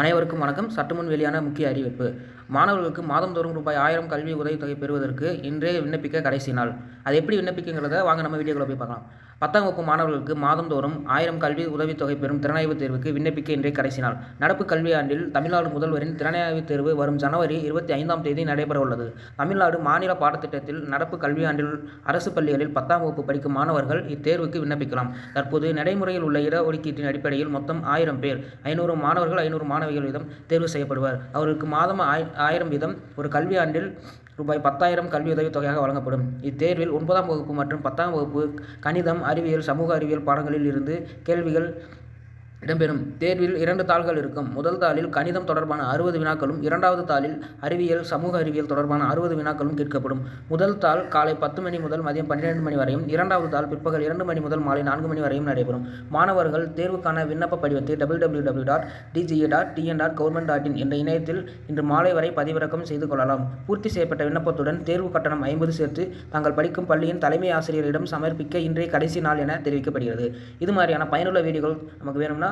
அனைவருக்கும் வணக்கம். சற்றுமுன் வெளியான முக்கிய அறிவிப்பு. மாணவர்களுக்கு மாதந்தோறும் ரூபாய் ஆயிரம் கல்வி உதவித்தொகை பெறுவதற்கு இன்றே விண்ணப்பிக்க கடைசி நாள். அது எப்படி விண்ணப்பிக்குங்கிறத வாங்க நம்ம வீடியோக்குள்ள போய் பார்க்கலாம். பத்தாம் வகுப்பு மாணவர்களுக்கு மாதந்தோறும் ஆயிரம் கல்வி உதவித்தொகை பெறும் திறனாய்வு தேர்வுக்கு விண்ணப்பிக்க இன்றே கடைசி நாள் நடப்பு கல்வியாண்டில் தமிழ்நாடு முதல்வரின் திறனாய்வு தேர்வு வரும் ஜனவரி இருபத்தி ஐந்தாம் தேதி நடைபெற உள்ளது தமிழ்நாடு மாநில பாடத்திட்டத்தில் நடப்பு கல்வியாண்டில் அரசு பள்ளிகளில் பத்தாம் வகுப்பு படிக்கும் மாணவர்கள் இத்தேர்வுக்கு விண்ணப்பிக்கலாம். தற்போது நடைமுறையில் உள்ள இடஒதுக்கீட்டின் அடிப்படையில் மொத்தம் ஆயிரம் பேர். ஐநூறு மாணவர்கள் ஐநூறு மாணவிகள் வீதம் தேர்வு செய்யப்படுவர். அவர்களுக்கு மாதம் ஆயிரம் வீதம் ஒரு கல்வியாண்டில் ரூபாய் பத்தாயிரம் கல்வி உதவித்தொகையாக வழங்கப்படும். இத்தேர்வில் ஒன்பதாம் வகுப்பு மற்றும் பத்தாம் வகுப்பு கணிதம் அறிவியல் சமூக அறிவியல் பாடங்களில் இருந்து கேள்விகள் இடம்பெறும். தேர்வில் இரண்டு தாள்கள் இருக்கும். முதல் தாளில் கணிதம் தொடர்பான அறுபது வினாக்களும் இரண்டாவது தாளில் அறிவியல் சமூக அறிவியல் தொடர்பான அறுபது வினாக்களும் கேட்கப்படும். முதல் தாள் காலை பத்து மணி முதல் மதியம் பன்னிரெண்டு மணி வரையும் இரண்டாவது தாள் பிற்பகல் இரண்டு மணி முதல் மாலை நான்கு மணி வரையும் நடைபெறும். மாணவர்கள் தேர்வுக்கான விண்ணப்ப படிவத்தை W W W dot DGA dot TN dot government dot in என்ற இணையத்தில் இன்று மாலை வரை பதிவிறக்கம் செய்து கொள்ளலாம். பூர்த்தி செய்யப்பட்ட விண்ணப்பத்துடன் தேர்வு கட்டணம் ஐம்பது சேர்த்து தாங்கள் படிக்கும் பள்ளியின் தலைமை ஆசிரியரிடம் சமர்ப்பிக்க இன்றைய கடைசி நாள் என தெரிவிக்கப்படுகிறது. இது மாதிரியான பயனுள்ள வீடியோகள் நமக்கு வேணும்னா